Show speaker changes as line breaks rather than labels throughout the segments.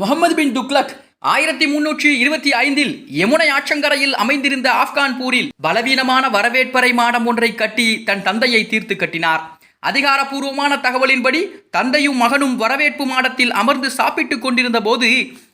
முகமது பின் துக்லக் ஆயிரத்தி முன்னூற்றி இருபத்தி ஐந்தில் யமுனை ஆற்றங்கரையில் அமைந்திருந்த ஆப்கான்பூரில் பலவீனமான வரவேற்பறை மாடம் ஒன்றை கட்டி தன் தந்தையை தீர்த்து கட்டினார். அதிகாரப்பூர்வமான தகவலின்படி தந்தையும் மகனும் வரவேற்பு மாடத்தில் அமர்ந்து சாப்பிட்டுக் கொண்டிருந்த போது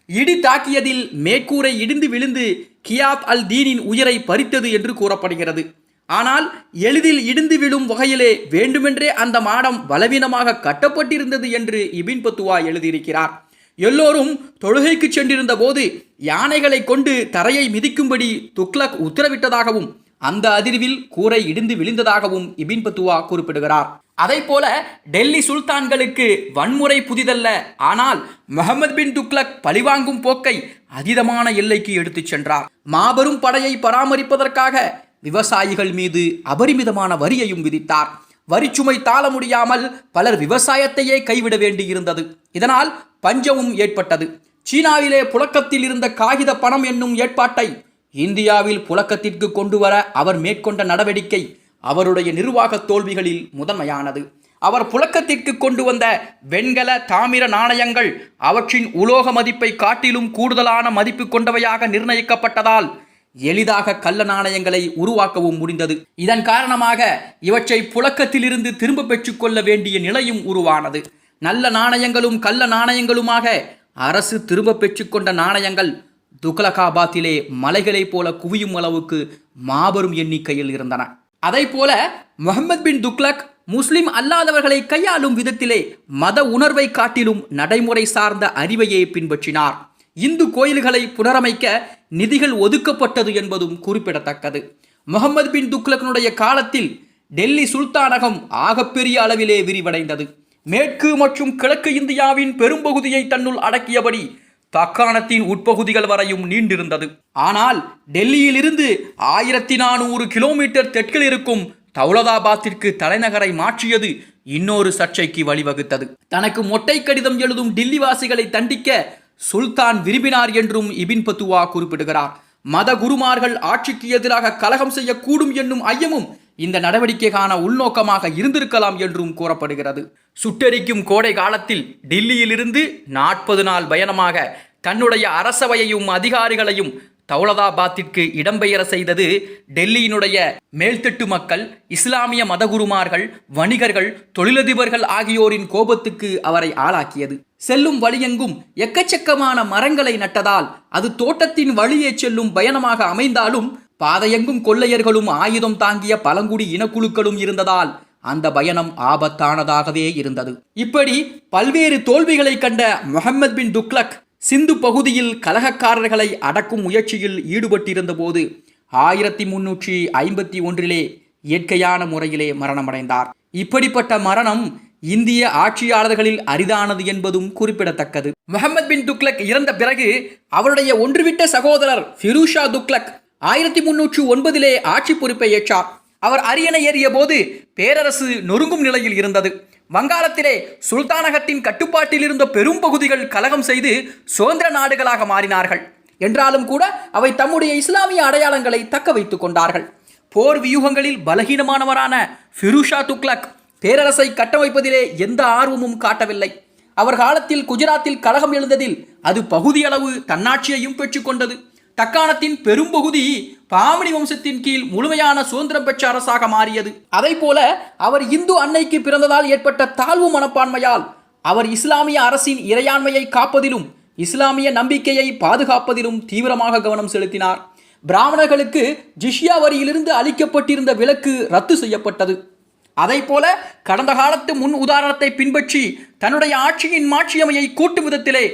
இடி தாக்கியதில் மேற்கூரை இடிந்து விழுந்து கியாத் அல் தீனின் உயிரை பறித்தது என்று கூறப்படுகிறது. ஆனால் எளிதில் இடிந்து விழும் வகையிலே வேண்டுமென்றே அந்த மாடம் பலவீனமாக கட்டப்பட்டிருந்தது என்று இபின் பத்துவா எழுதியிருக்கிறார். எல்லோரும் தொழுகைக்கு சென்றிருந்த போது யானைகளை கொண்டு தரையை மிதிக்கும்படி துக்ளக் உத்தரவிட்டதாகவும் அந்த அதிர்வில் கூரை இடிந்து விழுந்ததாகவும் இபின் பத்துவா குறிப்பிடுகிறார். அதை போல டெல்லி சுல்தான்களுக்கு வன்முறை புதிதல்ல. ஆனால் முகமது பின் துக்ளக் பழிவாங்கும் போக்கை அதீதமான எல்லைக்கு எடுத்துச் சென்றார். மாபெரும் படையை பராமரிப்பதற்காக விவசாயிகள் மீது அபரிமிதமான வரியையும் விதித்தார். வரிச்சுமை தாள முடியாமல் பலர் விவசாயத்தையே கைவிட வேண்டியிருந்தது. இதனால் பஞ்சமும் ஏற்பட்டது. சீனாவிலே புழக்கத்தில் இருந்த காகித பணம் என்னும் ஏற்பாட்டை இந்தியாவில் புழக்கத்திற்கு கொண்டு வர அவர் மேற்கொண்ட நடவடிக்கை அவருடைய நிர்வாக தோல்விகளில் முதன்மையானது. அவர் புழக்கத்திற்கு கொண்டு வந்த வெண்கல தாமிர நாணயங்கள் அவற்றின் உலோக மதிப்பை காட்டிலும் கூடுதலான மதிப்பு கொண்டவையாக நிர்ணயிக்கப்பட்டதால் எளிதாக கள்ள நாணயங்களை உருவாக்கவும் முடிந்தது. இதன் காரணமாக இவற்றை புழக்கத்திலிருந்து திரும்ப பெற்றுக்கொள்ள வேண்டிய நிலையும் உருவானது. நல்ல நாணயங்களும் கள்ள நாணயங்களுமாக. அரசு திரும்ப பெற்றுக்கொண்ட நாணயங்கள் துக்லகாபாத்திலே மலைகளைப் போல குவியும் அளவுக்கு மாபெரும் எண்ணிக்கையில் இருந்தன. அதை போல முகமது பின் துக்லக் முஸ்லிம் அல்லாதவர்களை கையாளும் விதத்திலே மத உணர்வை காட்டிலும் நடைமுறை சார்ந்த அறிவையே பின்பற்றினார். இந்து கோயில்களை புனரமைக்க நிதிகள் ஒதுக்கப்பட்டது என்பதும் குறிப்பிடத்தக்கது. முகமது பின் துக்லக்னுடைய காலத்தில் டெல்லி சுல்தானகம் ஆகப்பெரிய அளவிலே விரிவடைந்தது. மேற்கு மற்றும் கிழக்கு இந்தியாவின் பெரும்பகுதியை தன்னுள் அடக்கியபடி தக்காணத்தின் உட்பகுதிகள் வரையும் நீண்டிருந்தது. ஆனால் டெல்லியிலிருந்து ஆயிரத்தி நானூறு கிலோமீட்டர் தெற்கில் இருக்கும் தௌலதாபாத்திற்கு தலைநகரை மாற்றியது இன்னொரு சர்ச்சைக்கு வழிவகுத்தது. தனக்கு மொட்டை கடிதம் எழுதும் டில்லிவாசிகளை தண்டிக்க சுல்தான் விரும்பினார் என்றும் இபின் பத்துவா குறிப்பிடுகிறார். மத குருமார்கள் ஆட்சிக்கு எதிராக கலகம் செய்யக்கூடும் என்னும் ஐயமும் இந்த நடவடிக்கைக்கான உள்நோக்கமாக இருந்திருக்கலாம் என்றும் கூறப்படுகிறது. சுட்டெரிக்கும் கோடை காலத்தில் டில்லியிலிருந்து நாற்பது நாள் பயணமாக தன்னுடைய அரசவையையும் அதிகாரிகளையும் தௌலதாபாத்திற்கு இடம்பெயர செய்தது டெல்லியினுடைய மேல்தட்டு மக்கள் இஸ்லாமிய மதகுருமார்கள் வணிகர்கள் தொழிலதிபர்கள் ஆகியோரின் கோபத்துக்கு அவரை ஆளாக்கியது. செல்லும் வழியெங்கும் எக்கச்சக்கமான மரங்களை நட்டதால் அது தோட்டத்தின் வழியே செல்லும் பயணமாக அமைந்தாலும் பாதையெங்கும் கொள்ளையர்களும் ஆயுதம் தாங்கிய பழங்குடி இனக்குழுக்களும் இருந்ததால் அந்த பயணம் ஆபத்தானதாகவே இருந்தது. இப்படி பல்வேறு தோல்விகளை கண்ட முகமது பின் துக்லக் சிந்து பகுதியில் கலகக்காரர்களை அடக்கும் முயற்சியில் ஈடுபட்டிருந்த போது ஆயிரத்தி முன்னூற்றி ஐம்பத்தி ஒன்றிலே இயற்கையான முறையிலே மரணமடைந்தார். இப்படிப்பட்ட மரணம் இந்திய ஆட்சியாளர்களில் அரிதானது என்பதும் குறிப்பிடத்தக்கது. முகமது பின் துக்லக் இறந்த பிறகு அவருடைய ஒன்றுவிட்ட சகோதரர் ஃபிரூஷா துக்லக் ஆயிரத்தி முன்னூற்று ஒன்பதிலே ஆட்சி பொறுப்பை ஏற்றார். அவர் அரியணை ஏறிய போது பேரரசு நொறுங்கும் நிலையில் இருந்தது. வங்காளத்திலே சுல்தானகத்தின் கட்டுப்பாட்டில் இருந்த பெரும் பகுதிகள் கலகம் செய்து சுதந்திர நாடுகளாக மாறினார்கள். என்றாலும் கூட அவை தம்முடைய இஸ்லாமிய அடையாளங்களை தக்க வைத்துக் கொண்டார்கள். போர் வியூகங்களில் பலகீனமானவரான ஃபிருஷா துக்லக் பேரரசை கட்டமைப்பதிலே எந்த ஆர்வமும் காட்டவில்லை. அவர் காலத்தில் குஜராத்தில் கலகம் எழுந்ததில் அது பகுதியளவு தன்னாட்சியையும் பெற்றுக்கொண்டது தக்காணத்தின் பெரும்பகுதி பாமணி வம்சத்தின் கீழ் முழுமையான சுதந்திரம் பெற்ற அரசாக மாறியது. அதை போல அவர் இந்து அன்னைக்கு பிறந்ததால் ஏற்பட்ட தாழ்வு மனப்பான்மையால் அவர் இஸ்லாமிய அரசின் இறையாண்மையை காப்பதிலும் இஸ்லாமிய நம்பிக்கையை பாதுகாப்பதிலும் தீவிரமாக கவனம் செலுத்தினார். பிராமணர்களுக்கு ஜிஷ்யா வரியிலிருந்து அளிக்கப்பட்டிருந்த விலக்கு ரத்து செய்யப்பட்டது. அதை போல கடந்த காலத்து முன் உதாரணத்தை பின்பற்றி தன்னுடைய ஆட்சியின் மாட்சியமையை கூட்டு விதத்திலே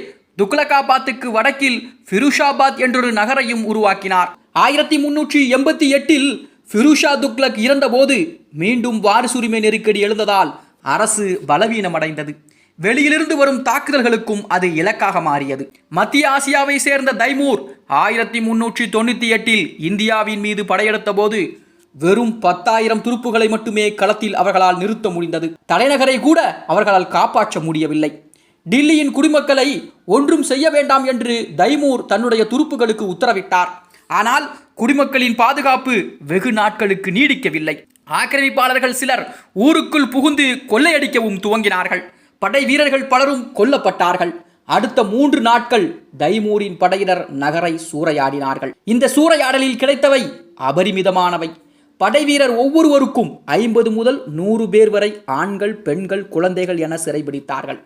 துக்லகாபாத்துக்கு வடக்கில் ஃபிருஷாபாத் என்றொரு நகரையும் உருவாக்கினார். ஆயிரத்தி முன்னூற்றி எண்பத்தி எட்டில் ஃபிருஷா துக்லக் இறந்தபோது மீண்டும் வாரிசுரிமை நெருக்கடி எழுந்ததால் அரசு பலவீனமடைந்தது. வெளியிலிருந்து வரும் தாக்குதல்களுக்கும் அது இலக்காக மாறியது. மத்திய ஆசியாவை சேர்ந்த தைமூர் ஆயிரத்தி முன்னூற்றி தொண்ணூற்றி எட்டில் இந்தியாவின் மீது படையெடுத்த போது வெறும் பத்தாயிரம் துருப்புகளை மட்டுமே களத்தில் அவர்களால் நிறுத்த முடிந்தது. தலைநகரை கூட அவர்களால் காப்பாற்ற முடியவில்லை. டில்லியின் குடிமக்களை ஒன்றும் செய்ய வேண்டாம் என்று தைமூர் தன்னுடைய துருப்புகளுக்கு உத்தரவிட்டார். ஆனால் குடிமக்களின் பாதுகாப்பு வெகு நாட்களுக்கு நீடிக்கவில்லை. ஆக்கிரமிப்பாளர்கள் சிலர் ஊருக்குள் புகுந்து கொள்ளையடிக்கவும் துவங்கினார்கள். படை வீரர்கள் பலரும் கொல்லப்பட்டார்கள். அடுத்த மூன்று நாட்கள் தைமூரின் படையினர் நகரை சூறையாடினார்கள். இந்த சூறையாடலில் கிடைத்தவை அபரிமிதமானவை. படைவீரர் ஒவ்வொருவருக்கும் ஐம்பது முதல் நூறு பேர் வரை ஆண்கள் பெண்கள் குழந்தைகள் என சிறைபிடித்தார்கள்.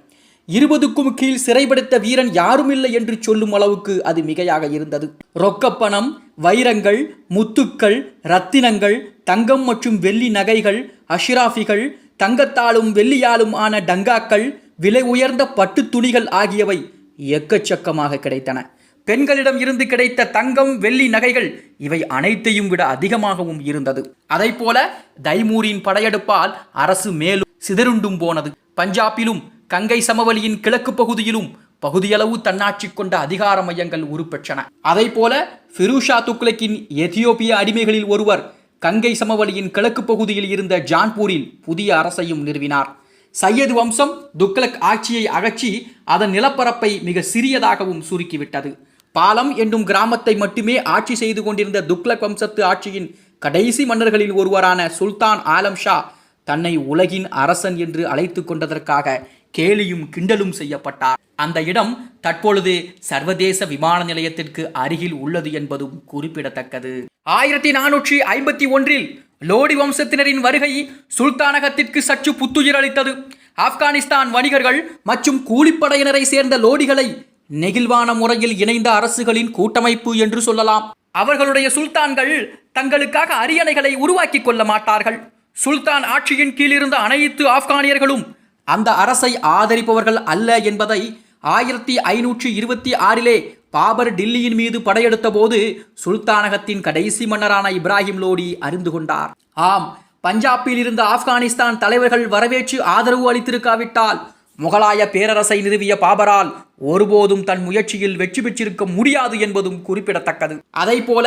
இருபதுக்கும் கீழ் சிறைப்படுத்த வீரன் யாருமில்லை என்று சொல்லும் அளவுக்கு அது மிகையாக இருந்தது. ரொக்கப்பணம் வைரங்கள் முத்துக்கள் ரத்தினங்கள் தங்கம் மற்றும் வெள்ளி நகைகள் அஷ்ராஃபிகள் தங்கத்தாலும் வெள்ளியாலும் ஆன டங்காக்கள் விலை உயர்ந்த பட்டுத் துணிகள் ஆகியவை எக்கச்சக்கமாக கிடைத்தன. பெண்களிடம் இருந்து கிடைத்த தங்கம் வெள்ளி நகைகள் இவை அனைத்தையும் விட அதிகமாகவும் இருந்தது. அதைப்போல தைமூரின் படையெடுப்பால் அரசு மேலும் சிதறுண்டும் போனது. பஞ்சாபிலும் கங்கை சமவெளியின் கிழக்கு பகுதியிலும் பகுதியளவு தன்னாட்சி கொண்ட அதிகார மையங்கள் உருப்பெற்றன. அதை போல ஃபிரூஷா துக்லக்கின் எத்தியோப்பிய அடிமைகளில் ஒருவர் கங்கை சமவெளியின் கிழக்கு பகுதியில் இருந்த ஜான்பூரில் புதிய அரசையும் நிறுவினார். சையது வம்சம் துக்லக் ஆட்சியை அகற்றி அதன் நிலப்பரப்பை மிக சிறியதாகவும் சுருக்கிவிட்டது. பாலம் என்னும் கிராமத்தை மட்டுமே ஆட்சி செய்து கொண்டிருந்த துக்லக் வம்சத்து ஆட்சியின் கடைசி மன்னர்களில் ஒருவரான சுல்தான் ஆலம் ஷா தன்னை உலகின் அரசன் என்று அழைத்து கொண்டதற்காக கேலியும் கிண்டலும் செய்யப்பட்டார். அந்த இடம் தற்பொழுது சர்வதேச விமான நிலையத்திற்கு அருகில் உள்ளது என்பதும் குறிப்பிடத்தக்கது. ஆயிரத்தி நானூற்றி ஐம்பத்தி ஒன்றில் லோடி வம்சத்தினரின் வருகை சுல்தானகத்திற்கு சற்று புத்துயிர் அளித்தது. ஆப்கானிஸ்தான் வணிகர்கள் மற்றும் கூலிப்படையினரை சேர்ந்த லோடிகளை நெகிழ்வான முறையில் இணைந்த அரசுகளின் கூட்டமைப்பு என்று சொல்லலாம். அவர்களுடைய சுல்தான்கள் தங்களுக்காக அரியணைகளை உருவாக்கிக் கொள்ள மாட்டார்கள். சுல்தான் ஆட்சியின் கீழ் இருந்த அனைத்து ஆப்கானியர்களும் அந்த அரசை ஆதரிப்பவர்கள் அல்ல என்பதை ஆயிரத்தி ஐநூற்றி இருபத்தி ஆறிலே பாபர் டில்லியின் மீது படையெடுத்த போது சுல்தானகத்தின் கடைசி மன்னரான இப்ராஹிம் லோடி அறிந்து கொண்டார். ஆம் பஞ்சாபில் இருந்த ஆப்கானிஸ்தான் தலைவர்கள் வரவேற்று ஆதரவு அளித்திருக்காவிட்டால் முகலாய பேரரசை நிறுவிய பாபரால் ஒருபோதும் தன் முயற்சியில் வெற்றி பெற்றிருக்க முடியாது என்பதும் குறிப்பிடத்தக்கது. அதை போல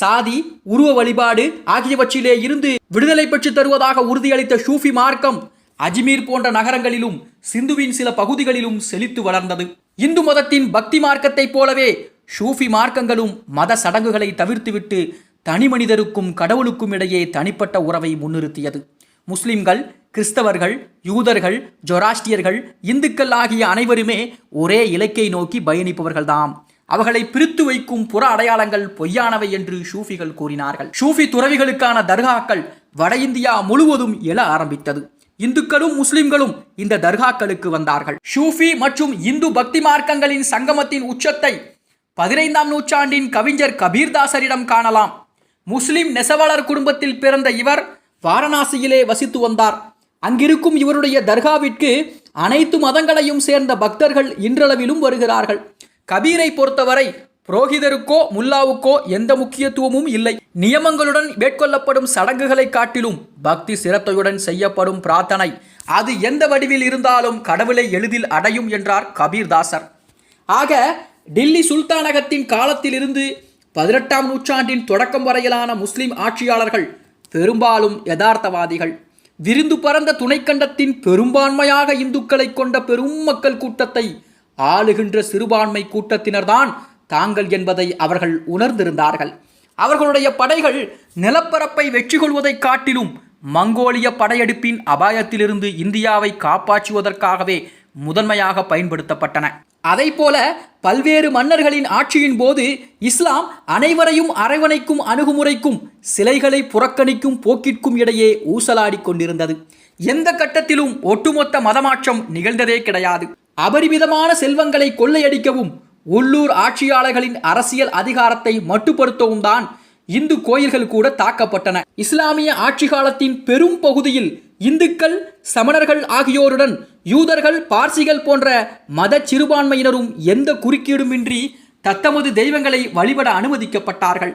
சாதி உருவ வழிபாடு ஆகியவற்றிலே இருந்து விடுதலை பெற்று தருவதாக உறுதியளித்த ஷூஃபி மார்க்கம் அஜ்மீர் போன்ற நகரங்களிலும் சிந்துவின் சில பகுதிகளிலும் செழித்து வளர்ந்தது. இந்து மதத்தின் பக்தி மார்க்கத்தைப் போலவே ஷூஃபி மார்க்கங்களும் மத சடங்குகளை தவிர்த்துவிட்டு தனி மனிதருக்கும் கடவுளுக்கும் இடையே தனிப்பட்ட உறவை முன்னிறுத்தியது. முஸ்லிம்கள் கிறிஸ்தவர்கள் யூதர்கள் ஜொராஸ்டியர்கள் இந்துக்கள் ஆகிய அனைவருமே ஒரே இலக்கை நோக்கி பயணிப்பவர்கள்தாம். அவர்களை பிரித்து வைக்கும் புற அடையாளங்கள் பொய்யானவை என்று ஷூஃபிகள் கூறினார்கள். ஷூஃபி துறவிகளுக்கான தர்காக்கள் வட இந்தியா முழுவதும் எழ ஆரம்பித்தது. இந்துக்களும் முஸ்லிம்களும் இந்த தர்காக்களுக்கு வந்தார்கள். ஷூஃபி மற்றும் இந்து பக்தி மார்க்கங்களின் சங்கமத்தின் உச்சத்தை பதினைந்தாம் நூற்றாண்டின் கவிஞர் கபீர்தாசரிடம் காணலாம். முஸ்லிம் நெசவாளர் குடும்பத்தில் பிறந்த இவர் வாரணாசியிலே வசித்து வந்தார். அங்கிருக்கும் இவருடைய தர்காவிற்கு அனைத்து மதங்களையும் சேர்ந்த பக்தர்கள் இன்றளவிலும் வருகிறார்கள். கபீரை பொறுத்தவரை புரோகிதருக்கோ முல்லாவுக்கோ எந்த முக்கியத்துவமும் இல்லை. நியமங்களுடன் மேற்கொள்ளப்படும் சடங்குகளை காட்டிலும் பக்தி சிரத்தையுடன் செய்யப்படும் பிரார்த்தனை. அது எந்த வடிவில் இருந்தாலும் கடவுளை எளிதில் அடையும் என்றார் கபீர்தாசர். ஆக டில்லி சுல்தானகத்தின் காலத்திலிருந்து பதினெட்டாம் நூற்றாண்டின் தொடக்கம் வரையிலான முஸ்லிம் ஆட்சியாளர்கள் பெரும்பாலும் யதார்த்தவாதிகள். விருந்து பரந்த துணைக்கண்டத்தின் பெரும்பான்மையாக இந்துக்களை கொண்ட பெரும் மக்கள் கூட்டத்தை ஆளுகின்ற சிறுபான்மை கூட்டத்தினர்தான் தாங்கள் என்பதை அவர்கள் உணர்ந்திருந்தார்கள். அவர்களுடைய படைகள் நிலப்பரப்பை வெற்றி கொள்வதைக் காட்டிலும் மங்கோலிய படையெடுப்பின் அபாயத்திலிருந்து இந்தியாவை காப்பாற்றுவதற்காகவே முதன்மையாக பயன்படுத்தப்பட்டன. அதைப்போல பல்வேறு மன்னர்களின் ஆட்சியின் போது இஸ்லாம் அனைவரையும் அரவணைக்கும் அணுகுமுறைக்கும் சிலைகளை புறக்கணிக்கும் போக்கிற்கும் இடையே ஊசலாடிக் கொண்டிருந்தது. எந்த கட்டத்திலும் ஒட்டுமொத்த மதமாற்றம் நிகழ்ந்ததே கிடையாது. அபரிமிதமான செல்வங்களை கொள்ளையடிக்கவும் உள்ளூர் ஆட்சியாளர்களின் அரசியல் அதிகாரத்தை மட்டுப்படுத்தவும் தான் இந்து கோயில்கள் கூட தாக்கப்பட்டன. இஸ்லாமிய ஆட்சி காலத்தின் பெரும் பகுதியில் இந்துக்கள் சமணர்கள் ஆகியோருடன் யூதர்கள் பார்சிகள் போன்ற மத சிறுபான்மையினரும் எந்த குறுக்கீடுமின்றி தத்தமது தெய்வங்களை வழிபட அனுமதிக்கப்பட்டார்கள்.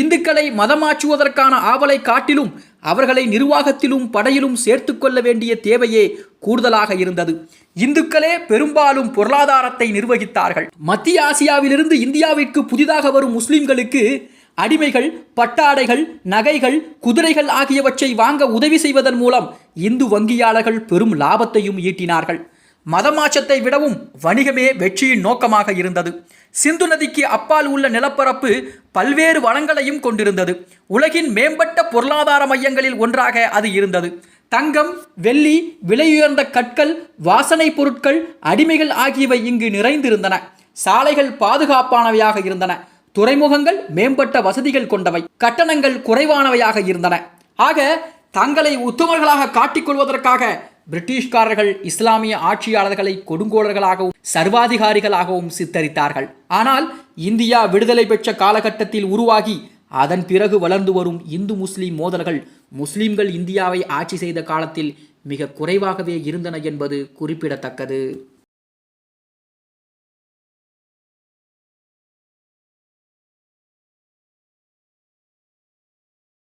இந்துக்களை மதமாற்றுவதற்கான ஆவலை காட்டிலும் அவர்களை நிர்வாகத்திலும் படையிலும் சேர்த்து கொள்ள வேண்டிய தேவையே கூடுதலாக இருந்தது. இந்துக்களே பெரும்பாலும் பொருளாதாரத்தை நிர்வகித்தார்கள். மத்திய ஆசியாவிலிருந்து இந்தியாவிற்கு புதிதாக வரும் முஸ்லிம்களுக்கு அடிமைகள் பட்டாடைகள் நகைகள் குதிரைகள் ஆகியவற்றை வாங்க உதவி செய்வதன் மூலம் இந்து வங்கியாளர்கள் பெரும் லாபத்தையும் ஈட்டினார்கள். மதமாற்றத்தை விடவும் வணிகமே வெற்றியின் நோக்கமாக இருந்தது. சிந்து நதிக்கு அப்பால் உள்ள நிலப்பரப்பு பல்வேறு வளங்களையும் கொண்டிருந்தது. உலகின் மேம்பட்ட பொருளாதார மையங்களில் ஒன்றாக அது இருந்தது. தங்கம் வெள்ளி விலையுயர்ந்த கற்கள் வாசனை பொருட்கள் அடிமைகள் ஆகியவை இங்கு நிறைந்திருந்தன. சாலைகள் பாதுகாப்பானவையாக இருந்தன. துறைமுகங்கள் மேம்பட்ட வசதிகள் கொண்டவை. கட்டணங்கள் குறைவானவையாக இருந்தன. ஆக தங்களை உத்தமர்களாக காட்டிக்கொள்வதற்காக பிரிட்டிஷ்காரர்கள் இஸ்லாமிய ஆட்சியாளர்களை கொடுங்கோளர்களாகவும் சர்வாதிகாரிகளாகவும் சித்தரித்தார்கள். ஆனால் இந்தியா விடுதலை பெற்ற காலகட்டத்தில் உருவாகி அதன் பிறகு வளர்ந்து வரும் இந்து முஸ்லிம் மோதல்கள் முஸ்லிம்கள் இந்தியாவை ஆட்சி செய்த காலத்தில் மிக குறைவாகவே இருந்தன என்பது குறிப்பிடத்தக்கது.